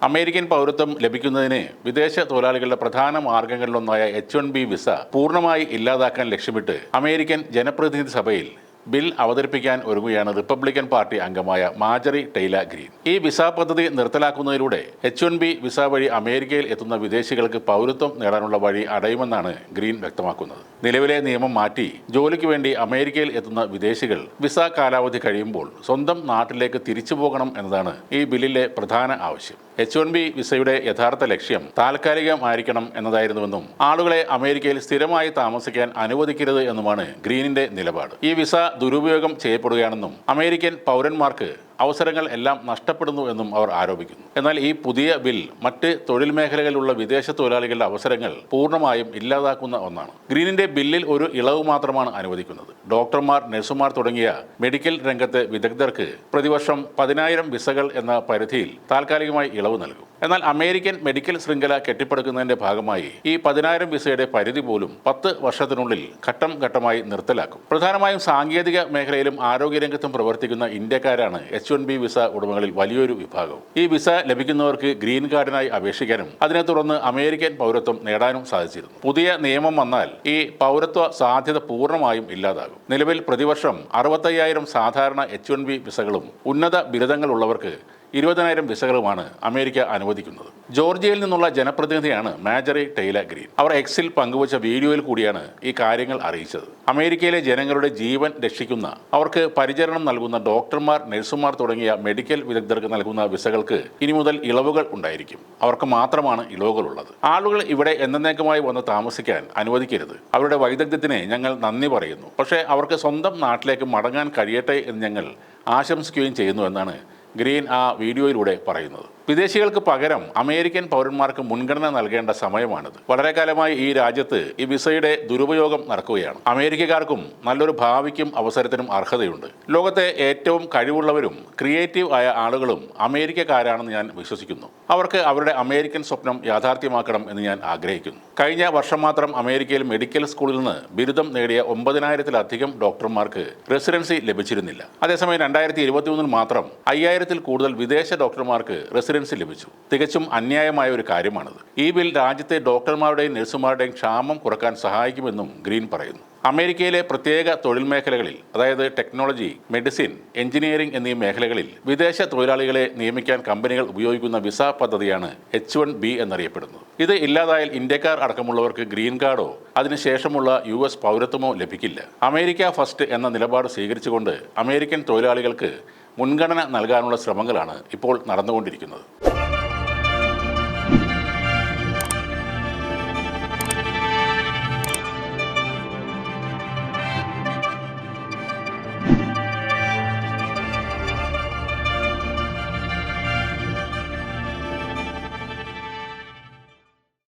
American പൗരത്വം ലഭിക്കുന്നതിന് വിദേശ തൊഴിലാളികളുടെ പ്രധാന മാർഗങ്ങളിലൊന്നായ എച്ച് വൺ ബി വിസ പൂർണമായി ഇല്ലാതാക്കാൻ ലക്ഷ്യമിട്ട് അമേരിക്കൻ ജനപ്രതിനിധി സഭയിൽ ബിൽ അവതരിപ്പിക്കാൻ ഒരുങ്ങുകയാണ് റിപ്പബ്ലിക്കൻ പാർട്ടി അംഗമായ മാജറി ടെയ്ല ഗ്രീൻ. ഈ വിസ പദ്ധതി നിർത്തലാക്കുന്നതിലൂടെ എച്ച് വൺ ബി വിസ വഴി അമേരിക്കയിൽ എത്തുന്ന വിദേശികൾക്ക് പൗരത്വം നേടാനുള്ള വഴി അടയുമെന്നാണ് ഗ്രീൻ വ്യക്തമാക്കുന്നത്. നിലവിലെ നിയമം മാറ്റി ജോലിക്ക് വേണ്ടി അമേരിക്കയിൽ എത്തുന്ന വിദേശികൾ വിസ കാലാവധി കഴിയുമ്പോൾ സ്വന്തം നാട്ടിലേക്ക് തിരിച്ചു പോകണം എന്നതാണ് ഈ ബില്ലിലെ പ്രധാന ആവശ്യം. എച്ച് വൺ ബി വിസയുടെ യഥാർത്ഥ ലക്ഷ്യം താൽക്കാലികമായിരിക്കണം എന്നതായിരുന്നുവെന്നും ആളുകളെ അമേരിക്കയിൽ സ്ഥിരമായി താമസിക്കാൻ അനുവദിക്കരുത് എന്നുമാണ് ഗ്രീനിന്റെ നിലപാട്. ഈ വിസ ദുരുപയോഗം ചെയ്യപ്പെടുകയാണെന്നും അമേരിക്കൻ പൗരന്മാർക്ക് അവസരങ്ങൾ എല്ലാം നഷ്ടപ്പെടുന്നു എന്നും അവർ ആരോപിക്കുന്നു. എന്നാൽ ഈ പുതിയ ബിൽ മറ്റ് തൊഴിൽ മേഖലകളിലുള്ള വിദേശ തൊഴിലാളികളുടെ അവസരങ്ങൾ പൂർണമായും ഇല്ലാതാക്കുന്ന ഒന്നാണ്. ഗ്രീനിന്റെ ബില്ലിൽ ഒരു ഇളവ് മാത്രമാണ് അനുവദിക്കുന്നത്. ഡോക്ടർമാർ നഴ്സുമാർ തുടങ്ങിയ മെഡിക്കൽ രംഗത്തെ വിദഗ്ധർക്ക് പ്രതിവർഷം പതിനായിരം വിസകൾ എന്ന പരിധിയിൽ താൽക്കാലികമായി ഇളവ് നൽകും. എന്നാൽ അമേരിക്കൻ മെഡിക്കൽ ശൃംഖല കെട്ടിപ്പടുക്കുന്നതിന്റെ ഭാഗമായി ഈ പതിനായിരം വിസയുടെ പരിധി പോലും പത്ത് വർഷത്തിനുള്ളിൽ ഘട്ടം ഘട്ടമായി നിർത്തലാക്കും. പ്രധാനമായും സാങ്കേതിക മേഖലയിലും ആരോഗ്യരംഗത്തും പ്രവർത്തിക്കുന്ന ഇന്ത്യക്കാരാണ് എച്ച് വൺ ബി വിസ ഉടമകളിൽ വലിയൊരു വിഭാഗവും. ഈ വിസ ലഭിക്കുന്നവർക്ക് ഗ്രീൻ കാർഡിനായി അപേക്ഷിക്കാനും അതിനെ തുടർന്ന് അമേരിക്കൻ പൗരത്വം നേടാനും സാധിച്ചിരുന്നു. പുതിയ നിയമം വന്നാൽ ഈ പൗരത്വ സാധ്യത പൂർണമായും ഇല്ലാതാകും. നിലവിൽ പ്രതിവർഷം അറുപത്തയ്യായിരം സാധാരണ എച്ച് വൺ ബി വിസകളും ഉന്നത ബിരുദങ്ങളുള്ളവർക്ക് ഇരുപതിനായിരം വിസകളുമാണ് അമേരിക്ക അനുവദിക്കുന്നത്. ജോർജിയയിൽ നിന്നുള്ള ജനപ്രതിനിധിയാണ് മാജറി ടൈല ഗ്രീൻ. അവർ എക്സിൽ പങ്കുവച്ച വീഡിയോയിൽ കൂടിയാണ് ഈ കാര്യങ്ങൾ അറിയിച്ചത്. അമേരിക്കയിലെ ജനങ്ങളുടെ ജീവൻ രക്ഷിക്കുന്ന അവർക്ക് പരിചരണം നൽകുന്ന ഡോക്ടർമാർ നഴ്സുമാർ തുടങ്ങിയ മെഡിക്കൽ വിദഗ്ധർക്ക് നൽകുന്ന വിസകൾക്ക് ഇനി മുതൽ ഇളവുകൾ ഉണ്ടായിരിക്കും. അവർക്ക് മാത്രമാണ് ഇളവുകളുള്ളത്. ആളുകൾ ഇവിടെ എന്നേക്കുമായി വന്ന് താമസിക്കാൻ അനുവദിക്കരുത്. അവരുടെ വൈദഗ്ധ്യത്തിന് ഞങ്ങൾ നന്ദി പറയുന്നു. പക്ഷേ അവർക്ക് സ്വന്തം നാട്ടിലേക്ക് മടങ്ങാൻ കഴിയട്ടെ എന്ന് ഞങ്ങൾ ആശംസിക്കുകയും ചെയ്യുന്നു എന്നാണ് ഗ്രീൻ ആ വീഡിയോയിലൂടെ പറയുന്നത്. വിദേശികൾക്ക് പകരം അമേരിക്കൻ പൗരന്മാർക്ക് മുൻഗണന നൽകേണ്ട സമയമാണിത്. വളരെ കാലമായി ഈ രാജ്യത്ത് ഈ വിസയുടെ ദുരുപയോഗം നടക്കുകയാണ്. അമേരിക്കക്കാർക്കും നല്ലൊരു ഭാവിക്കും അവസരത്തിനും അർഹതയുണ്ട്. ലോകത്തെ ഏറ്റവും കഴിവുള്ളവരും ക്രിയേറ്റീവ് ആയ ആളുകളും അമേരിക്കക്കാരാണെന്ന് ഞാൻ വിശ്വസിക്കുന്നു. അവർക്ക് അവരുടെ അമേരിക്കൻ സ്വപ്നം യാഥാർത്ഥ്യമാക്കണം എന്ന് ഞാൻ ആഗ്രഹിക്കുന്നു. കഴിഞ്ഞ വർഷം മാത്രം അമേരിക്കയിൽ മെഡിക്കൽ സ്കൂളിൽ നിന്ന് ബിരുദം നേടിയ ഒമ്പതിനായിരത്തിലധികം ഡോക്ടർമാർക്ക് റെസിഡൻസി ലഭിച്ചിരുന്നില്ല. അതേസമയം രണ്ടായിരത്തി ഇരുപത്തിമൂന്നിൽ മാത്രം അയ്യായിരത്തിൽ കൂടുതൽ വിദേശ ഡോക്ടർമാർക്ക് റെസിഡൻസി ലഭിച്ചു. തികച്ചും അന്യായമായ ഒരു കാര്യമാണിത്. ഈ ബിൽ രാജ്യത്തെ ഡോക്ടർമാരുടെയും നഴ്സുമാരുടെയും ക്ഷാമം കുറയ്ക്കാൻ സഹായിക്കുമെന്നും ഗ്രീൻ പറയുന്നു. അമേരിക്കയിലെ പ്രത്യേക തൊഴിൽ മേഖലകളിൽ അതായത് ടെക്നോളജി മെഡിസിൻ എഞ്ചിനീയറിംഗ് എന്നീ മേഖലകളിൽ വിദേശ തൊഴിലാളികളെ നിയമിക്കാൻ കമ്പനികൾ ഉപയോഗിക്കുന്ന വിസ പദ്ധതിയാണ് എച്ച് വൺ ബി എന്നറിയപ്പെടുന്നത്. ഇത് ഇല്ലാതായാൽ ഇന്ത്യക്കാർ അടക്കമുള്ളവർക്ക് ഗ്രീൻ കാർഡോ അതിനുശേഷമുള്ള യു എസ് പൗരത്വമോ ലഭിക്കില്ല. അമേരിക്ക ഫസ്റ്റ് എന്ന നിലപാട് സ്വീകരിച്ചുകൊണ്ട് അമേരിക്കൻ തൊഴിലാളികൾക്ക് മുൻഗണന നൽകാനുള്ള ശ്രമങ്ങളാണ് ഇപ്പോൾ നടന്നുകൊണ്ടിരിക്കുന്നത്.